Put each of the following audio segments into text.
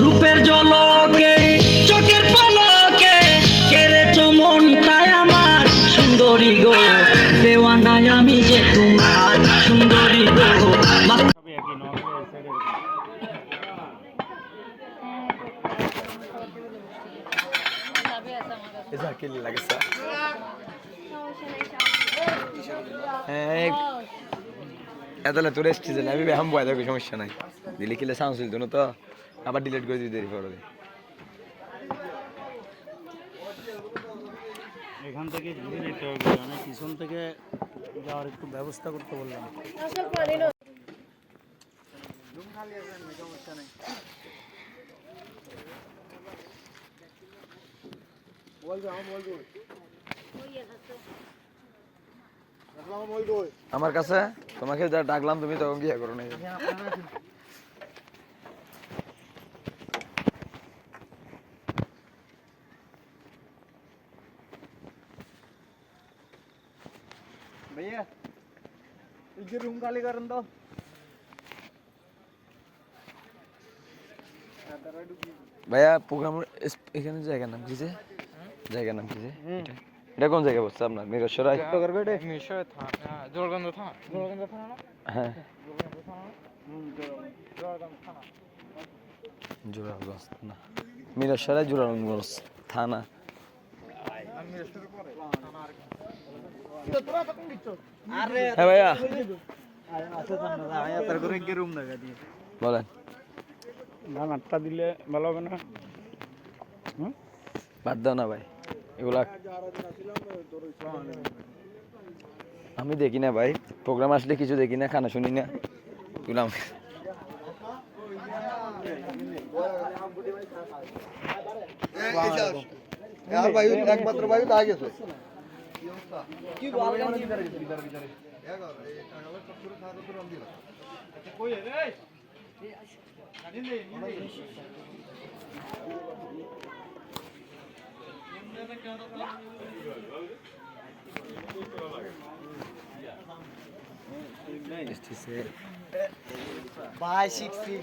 রূপের জলকে চোখের পলকে কেড়েছ মনটাই আমার। সুন্দরী গো দেওয়ানায় আমি যে তোমার সুন্দরী গো। লাগে হ্যাঁ এতলে তোর এসছি যে আমি বেহাম বয় দেখো সমস্যা নাই। দিলে কিলে সাউন্ড ছিল তো? আবার ডিলিট করে দিতে দেরি পরে এখান থেকে ঘুরে যেতে হবে আমি পিছন থেকে যাওয়ার একটু ব্যবস্থা করতে বললাম। আমার কাছে তোমাকে যা ডাকলাম তুমি তখন কি করো নাই भैया इधर रूम खाली करन दो ভাইয়া প্রোগ্রাম এখানে জায়গার নাম কি যে জায়গার নাম কি যে এটা? এটা কোন জায়গায় বসছে আপনার? মিরসরাই থানা জোরগন্ধ থানা। জোরগন্ধ থানা হ্যাঁ। জোরগন্ধ থানা মিরসরাই থানা। হ্যাঁ ভাইয়া। বলেন। না নাটটা দিলে ভালো হবে না? বাদ দাও না ভাই। এগুলা আমি দেখি না ভাই প্রোগ্রাম আসলে কিছু দেখি না, খানা শুনি না। এগুলো আমি Bye, six feet.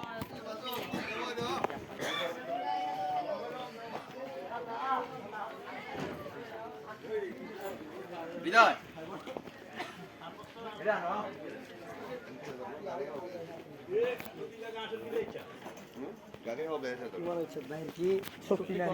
কি শক্তি নাই